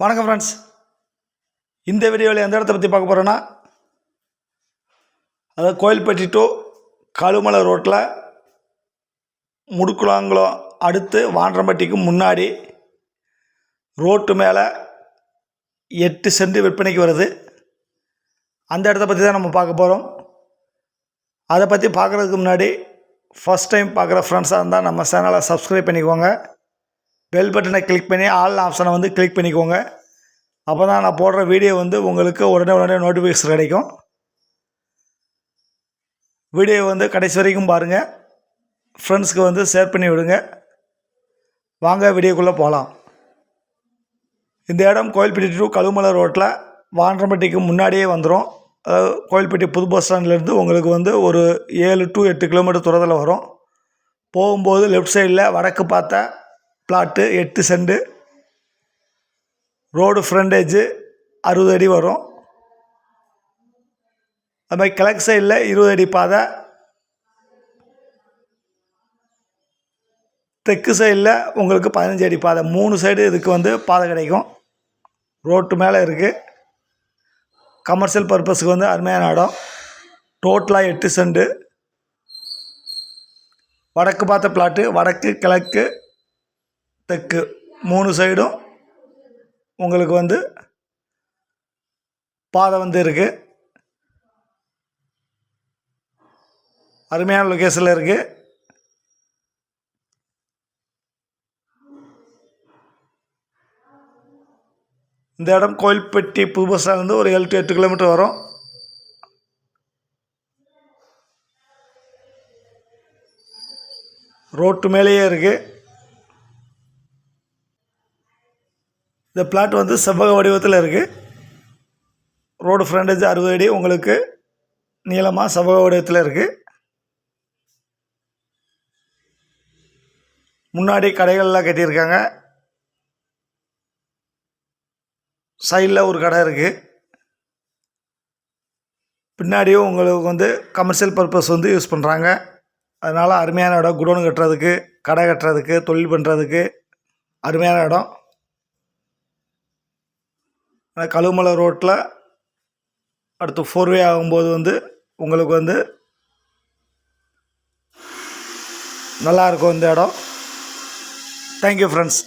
வணக்கம் ஃப்ரெண்ட்ஸ் இந்த வீடியோவில் எந்த இடத்த பற்றி பார்க்க போகிறோன்னா அதாவது கோயில்பட்டி டு கழுமலை ரோட்டில் முடுக்குளாங்குளம் அடுத்து வாண்டம்பட்டிக்கு முன்னாடி ரோட்டு மேலே எட்டு சென்ட் விற்பனைக்கு வருது. அந்த இடத்த பற்றி தான் நம்ம பார்க்க போகிறோம் அதை பற்றி பார்க்குறதுக்கு முன்னாடி ஃபஸ்ட் டைம் பார்க்குற ஃப்ரெண்ட்ஸாக இருந்தால் நம்ம சேனலை சப்ஸ்கிரைப் பண்ணிக்கோங்க. பெல் பட்டனை கிளிக் பண்ணி ஆல் ஆப்ஷனை வந்து கிளிக் பண்ணிக்கோங்க. அப்போ தான் நான் போடுற வீடியோ வந்து உங்களுக்கு உடனே உடனே நோட்டிஃபிகேஷன் கிடைக்கும். வீடியோ வந்து கடைசி வரைக்கும் பாருங்கள் ஃப்ரெண்ட்ஸ்க்கு வந்து ஷேர் பண்ணி விடுங்க. வாங்க வீடியோக்குள்ளே போகலாம் இந்த இடம் கோயில்பட்டி டு கழுமலை ரோட்டில் வான்றம்பட்டிக்கு முன்னாடியே வந்துடும் கோயில்பட்டி புது பஸ் ஸ்டாண்ட்லேருந்து உங்களுக்கு வந்து ஒரு ஏழு டு எட்டு கிலோமீட்டர் தூரத்தில் வரும். போகும்போது லெஃப்ட் சைடில் வடக்கு பார்த்தா பிளாட்டு எட்டு செண்டு ரோடு ஃப்ரண்டேஜு அறுபது அடி வரும். அது மாதிரி கிழக்கு சைடில் இருபது அடி பாதை. தெற்கு சைடில் உங்களுக்கு பதினஞ்சு அடி பாதை. மூணு சைடு இதுக்கு வந்து பாதை கிடைக்கும். ரோட்டு மேலே இருக்குது கமர்ஷியல் பர்பஸுக்கு வந்து அருமையான இடம். டோட்டலாக எட்டு செண்டு வடக்கு பார்த்த பிளாட்டு வடக்கு கிழக்கு தெற்கு மூணு சைடும் உங்களுக்கு வந்து பாதை வந்து இருக்குது அருமையான லொக்கேஷனில் இருக்குது இந்த இடம் கோயில்பட்டி புது பஸ் ஸ்டாண்ட்லேருந்து ஒரு ஏழு டு எட்டு கிலோமீட்டர் வரும். ரோட்டு மேலேயே இருக்குது இந்த பிளாட் வந்து செவ்வக வடிவத்தில் இருக்குது ரோடு ஃப்ரண்டேஜ் அறுபது அடி உங்களுக்கு நீளமாக செவ்வக வடிவத்தில் இருக்குது முன்னாடி கடைகள்லாம் கட்டியிருக்காங்க. சைடில் ஒரு கடை இருக்குது பின்னாடியும் உங்களுக்கு வந்து கமர்ஷியல் பர்பஸ் வந்து யூஸ் பண்ணுறாங்க அதனால் அருமையான இடம் குடோன் கட்டுறதுக்கு கடை கட்டுறதுக்கு தொழில் பண்ணுறதுக்கு அருமையான இடம். ஆனால் கழுமலை ரோட்டில் அடுத்து ஃபோர்வே ஆகும்போது வந்து உங்களுக்கு வந்து நல்லாயிருக்கும் இந்த இடம். Thank you friends